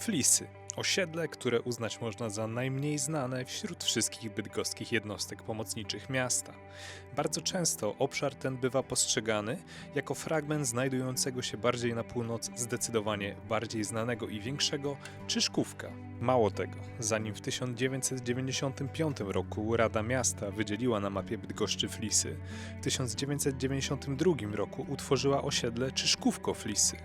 Flisy. Osiedle, które uznać można za najmniej znane wśród wszystkich bydgoskich jednostek pomocniczych miasta. Bardzo często obszar ten bywa postrzegany jako fragment znajdującego się bardziej na północ zdecydowanie bardziej znanego i większego Czyszkówka. Mało tego, zanim w 1995 roku Rada Miasta wydzieliła na mapie Bydgoszczy Flisy, w 1992 roku utworzyła osiedle Czyszkówko Flisy.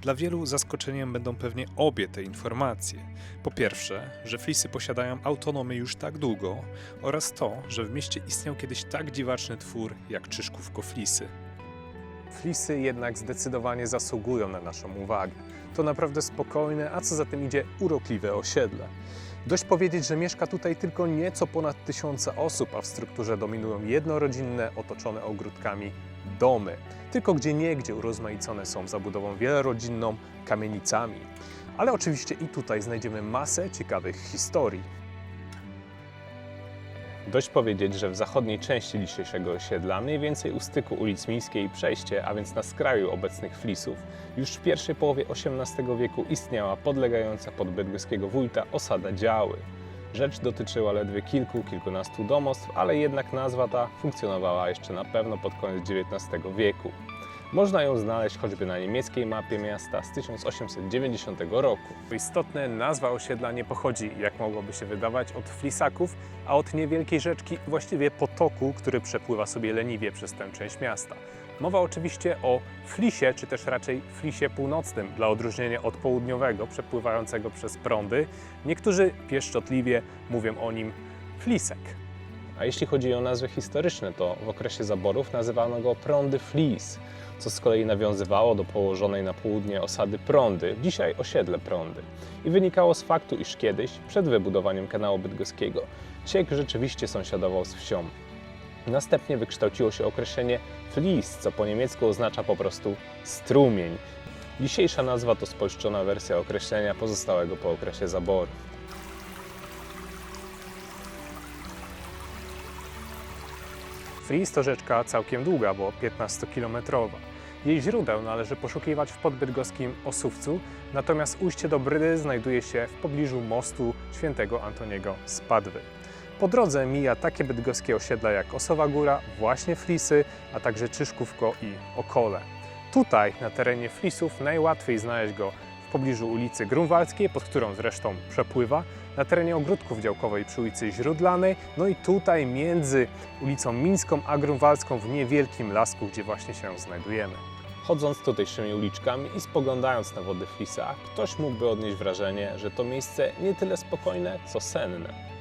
Dla wielu zaskoczeniem będą pewnie obie te informacje. Po pierwsze, że Flisy posiadają autonomię już tak długo oraz to, że w mieście istniał kiedyś tak dziwaczny twór jak Czyszkówko Flisy. Flisy jednak zdecydowanie zasługują na naszą uwagę. To naprawdę spokojne, a co za tym idzie urokliwe osiedle. Dość powiedzieć, że mieszka tutaj tylko nieco ponad tysiące osób, a w strukturze dominują jednorodzinne, otoczone ogródkami domy. Tylko gdzie niegdzie urozmaicone są zabudową wielorodzinną, kamienicami. Ale oczywiście i tutaj znajdziemy masę ciekawych historii. Dość powiedzieć, że w zachodniej części dzisiejszego osiedla, mniej więcej u styku ulic Mińskiej i Przejście, a więc na skraju obecnych flisów, już w pierwszej połowie XVIII wieku istniała podlegająca pod bydgoskiego wójta osada Działy. Rzecz dotyczyła ledwie kilku, kilkunastu domostw, ale jednak nazwa ta funkcjonowała jeszcze na pewno pod koniec XIX wieku. Można ją znaleźć choćby na niemieckiej mapie miasta z 1890 roku. Istotne, nazwa osiedla nie pochodzi, jak mogłoby się wydawać, od flisaków, a od niewielkiej rzeczki, właściwie potoku, który przepływa sobie leniwie przez tę część miasta. Mowa oczywiście o flisie, czy też raczej flisie północnym, dla odróżnienia od południowego, przepływającego przez prądy. Niektórzy pieszczotliwie mówią o nim flisek. A jeśli chodzi o nazwy historyczne, to w okresie zaborów nazywano go prądy flis, co z kolei nawiązywało do położonej na południe osady Prądy, dzisiaj osiedle Prądy. I wynikało z faktu, iż kiedyś, przed wybudowaniem kanału bydgoskiego, ciek rzeczywiście sąsiadował z wsią. Następnie wykształciło się określenie flis, co po niemiecku oznacza po prostu strumień. Dzisiejsza nazwa to spolszczona wersja określenia pozostałego po okresie zaborów. Flis to rzeczka całkiem długa, bo 15-kilometrowa. Jej źródeł należy poszukiwać w podbydgoskim Osówcu, natomiast ujście do Brydy znajduje się w pobliżu mostu świętego Antoniego z Padwy. Po drodze mija takie bydgoskie osiedla jak Osowa Góra, właśnie Flisy, a także Czyszkówko i Okole. Tutaj, na terenie Flisów, najłatwiej znaleźć go w pobliżu ulicy Grunwaldzkiej, pod którą zresztą przepływa, na terenie ogródków działkowej przy ulicy Źródlanej, no i tutaj między ulicą Mińską a Grunwaldzką w niewielkim lasku, gdzie właśnie się znajdujemy. Chodząc tutejszymi uliczkami i spoglądając na wody Flisa, ktoś mógłby odnieść wrażenie, że to miejsce nie tyle spokojne, co senne.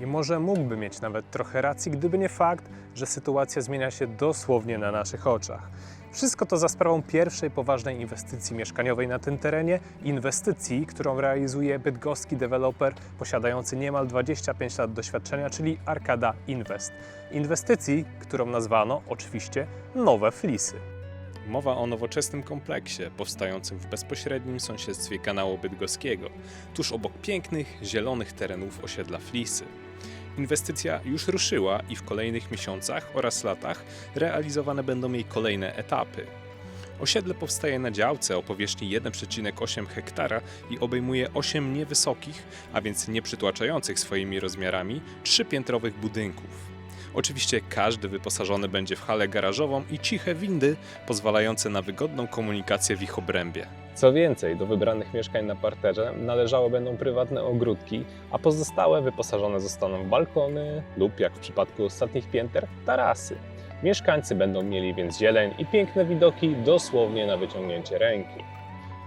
I może mógłby mieć nawet trochę racji, gdyby nie fakt, że sytuacja zmienia się dosłownie na naszych oczach. Wszystko to za sprawą pierwszej poważnej inwestycji mieszkaniowej na tym terenie, inwestycji, którą realizuje bydgoski deweloper posiadający niemal 25 lat doświadczenia, czyli Arkada Invest. Inwestycji, którą nazwano oczywiście Nowe Flisy. Mowa o nowoczesnym kompleksie powstającym w bezpośrednim sąsiedztwie kanału bydgoskiego, tuż obok pięknych, zielonych terenów osiedla Flisy. Inwestycja już ruszyła i w kolejnych miesiącach oraz latach realizowane będą jej kolejne etapy. Osiedle powstaje na działce o powierzchni 1,8 hektara i obejmuje 8 niewysokich, a więc nieprzytłaczających swoimi rozmiarami, trzypiętrowych budynków. Oczywiście każdy wyposażony będzie w halę garażową i ciche windy pozwalające na wygodną komunikację w ich obrębie. Co więcej, do wybranych mieszkań na parterze należało będą prywatne ogródki, a pozostałe wyposażone zostaną w balkony lub, jak w przypadku ostatnich pięter, tarasy. Mieszkańcy będą mieli więc zieleń i piękne widoki dosłownie na wyciągnięcie ręki.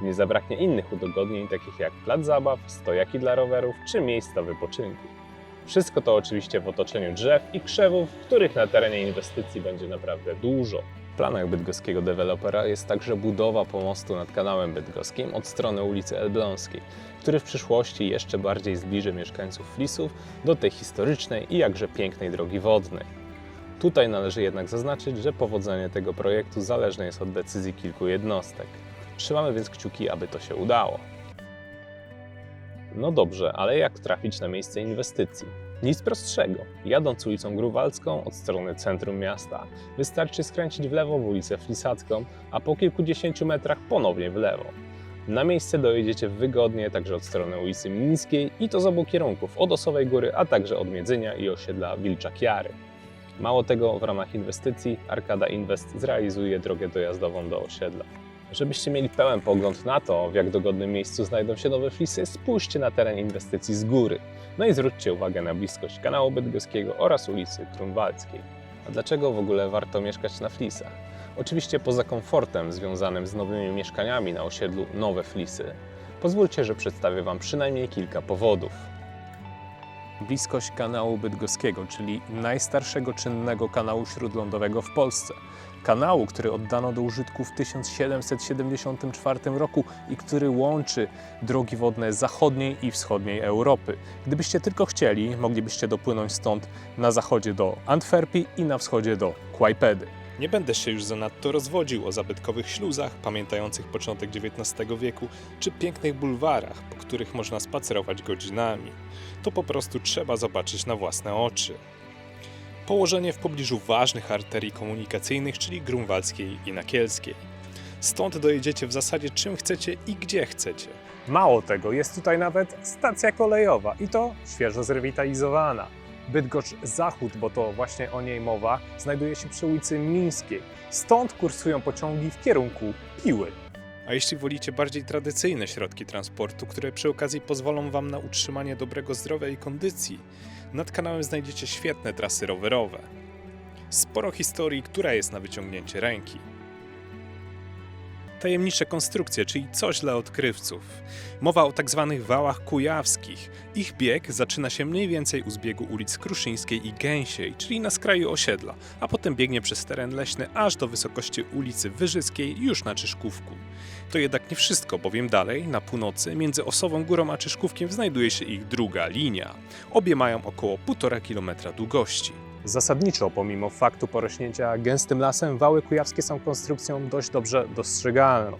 Nie zabraknie innych udogodnień, takich jak plac zabaw, stojaki dla rowerów czy miejsca wypoczynku. Wszystko to oczywiście w otoczeniu drzew i krzewów, których na terenie inwestycji będzie naprawdę dużo. Planach bydgoskiego dewelopera jest także budowa pomostu nad kanałem bydgoskim od strony ulicy Elbląskiej, który w przyszłości jeszcze bardziej zbliży mieszkańców Flisów do tej historycznej i jakże pięknej drogi wodnej. Tutaj należy jednak zaznaczyć, że powodzenie tego projektu zależne jest od decyzji kilku jednostek. Trzymamy więc kciuki, aby to się udało. No dobrze, ale jak trafić na miejsce inwestycji? Nic prostszego. Jadąc ulicą Grunwaldzką od strony centrum miasta, wystarczy skręcić w lewo w ulicę Flisacką, a po kilkudziesięciu metrach ponownie w lewo. Na miejsce dojedziecie wygodnie także od strony ulicy Mińskiej i to z obu kierunków, od Osowej Góry, a także od Miedzenia i osiedla Wilcza Kiary. Mało tego, w ramach inwestycji Arkada Invest zrealizuje drogę dojazdową do osiedla. Żebyście mieli pełen pogląd na to, w jak dogodnym miejscu znajdą się nowe flisy, spójrzcie na teren inwestycji z góry. No i zwróćcie uwagę na bliskość kanału bydgoskiego oraz ulicy Grunwaldzkiej. A dlaczego w ogóle warto mieszkać na flisach? Oczywiście poza komfortem związanym z nowymi mieszkaniami na osiedlu Nowe Flisy, pozwólcie, że przedstawię Wam przynajmniej kilka powodów. Bliskość kanału bydgoskiego, czyli najstarszego czynnego kanału śródlądowego w Polsce. Kanału, który oddano do użytku w 1774 roku i który łączy drogi wodne zachodniej i wschodniej Europy. Gdybyście tylko chcieli, moglibyście dopłynąć stąd na zachodzie do Antwerpii i na wschodzie do Kłajpedy. Nie będę się już zanadto rozwodził o zabytkowych śluzach, pamiętających początek XIX wieku, czy pięknych bulwarach, po których można spacerować godzinami. To po prostu trzeba zobaczyć na własne oczy. Położenie w pobliżu ważnych arterii komunikacyjnych, czyli grunwaldzkiej i nakielskiej. Stąd dojedziecie w zasadzie czym chcecie i gdzie chcecie. Mało tego, jest tutaj nawet stacja kolejowa i to świeżo zrewitalizowana. Bydgoszcz Zachód, bo to właśnie o niej mowa, znajduje się przy ulicy Mińskiej. Stąd kursują pociągi w kierunku Piły. A jeśli wolicie bardziej tradycyjne środki transportu, które przy okazji pozwolą Wam na utrzymanie dobrego zdrowia i kondycji, nad kanałem znajdziecie świetne trasy rowerowe. Sporo historii, która jest na wyciągnięcie ręki. Tajemnicze konstrukcje, czyli coś dla odkrywców. Mowa o tak zwanych wałach kujawskich. Ich bieg zaczyna się mniej więcej u zbiegu ulic Kruszyńskiej i Gęsiej, czyli na skraju osiedla, a potem biegnie przez teren leśny aż do wysokości ulicy Wyżyskiej już na Czyszkówku. To jednak nie wszystko, bowiem dalej, na północy, między Osową Górą a Czyszkówkiem znajduje się ich druga linia. Obie mają około 1,5 km długości. Zasadniczo, pomimo faktu porośnięcia gęstym lasem, wały kujawskie są konstrukcją dość dobrze dostrzegalną.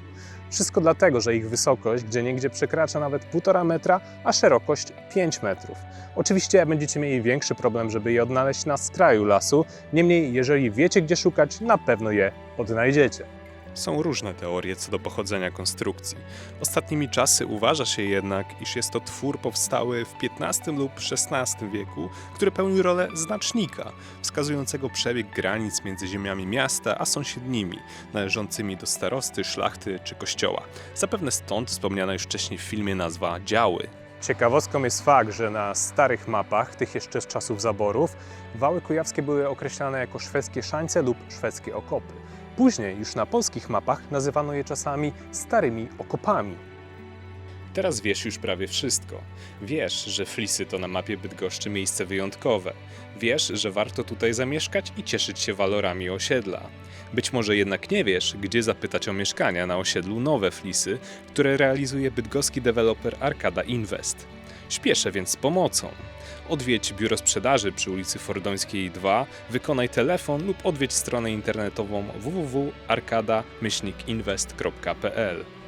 Wszystko dlatego, że ich wysokość gdzieniegdzie przekracza nawet 1,5 metra, a szerokość 5 metrów. Oczywiście będziecie mieli większy problem, żeby je odnaleźć na skraju lasu, niemniej jeżeli wiecie gdzie szukać, na pewno je odnajdziecie. Są różne teorie co do pochodzenia konstrukcji. Ostatnimi czasy uważa się jednak, iż jest to twór powstały w XV lub XVI wieku, który pełni rolę znacznika, wskazującego przebieg granic między ziemiami miasta a sąsiednimi, należącymi do starosty, szlachty czy kościoła. Zapewne stąd wspomniana już wcześniej w filmie nazwa działy. Ciekawostką jest fakt, że na starych mapach, tych jeszcze z czasów zaborów, wały kujawskie były określane jako szwedzkie szańce lub szwedzkie okopy. Później już na polskich mapach nazywano je czasami starymi okopami. Teraz wiesz już prawie wszystko. Wiesz, że Flisy to na mapie Bydgoszczy miejsce wyjątkowe. Wiesz, że warto tutaj zamieszkać i cieszyć się walorami osiedla. Być może jednak nie wiesz, gdzie zapytać o mieszkania na osiedlu Nowe Flisy, które realizuje bydgoski deweloper Arkada Invest. Śpieszę więc z pomocą. Odwiedź biuro sprzedaży przy ulicy Fordońskiej 2, wykonaj telefon lub odwiedź stronę internetową www.arkada-invest.pl.